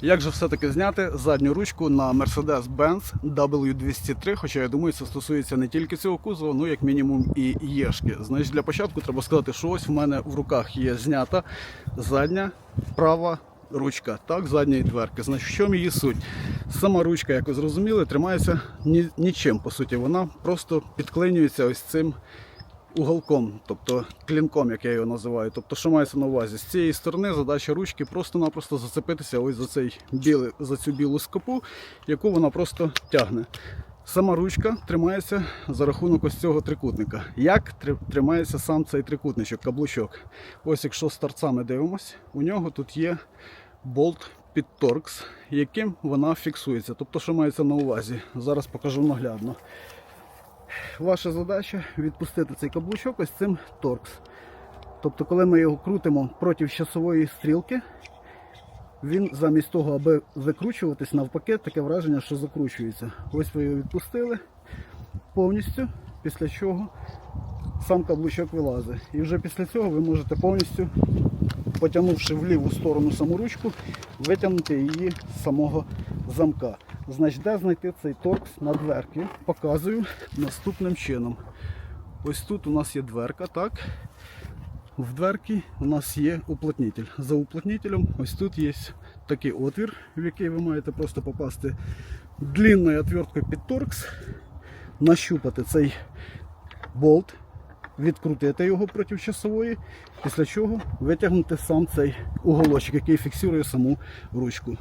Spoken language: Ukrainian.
Як же все-таки зняти задню ручку на Mercedes-Benz W203, хоча я думаю, це стосується не тільки цього кузова, ну як мінімум і Єшки. Значить, для початку треба сказати, що ось в мене в руках є знята задня права ручка, так, задньої дверки. Значить, в чому її суть? Сама ручка, як ви зрозуміли, тримається ні, нічим, по суті, вона просто підклинюється ось цим уголком, тобто клінком, як я його називаю. Тобто, що мається на увазі? З цієї сторони задача ручки просто-напросто зацепитися ось за цей білий, за цю білу скобу, яку вона просто тягне. Сама ручка тримається за рахунок ось цього трикутника. Як тримається сам цей трикутничок, каблучок? Ось якщо з торцами дивимось, у нього тут є болт під торкс, яким вона фіксується. Тобто, що мається на увазі? Зараз покажу наглядно. Ваша задача відпустити цей каблучок ось цим торкс. Тобто, коли ми його крутимо проти часової стрілки, він замість того, аби закручуватись, навпаки, таке враження, що закручується. Ось ви його відпустили повністю, після чого сам каблучок вилазить. І вже після цього ви можете повністю, потягнувши в ліву сторону саму ручку, витягнути її з самого замка. Значить, де знайти цей торкс на дверки? Показую наступним чином. Ось тут у нас є дверка, так? В дверці у нас є уплотнитель. За уплотнителем ось тут є такий отвір, в який ви маєте просто попасти длинною отверткою під торкс, нащупати цей болт, відкрутити його проти часової, після чого витягнути сам цей уголочок, який фіксує саму ручку.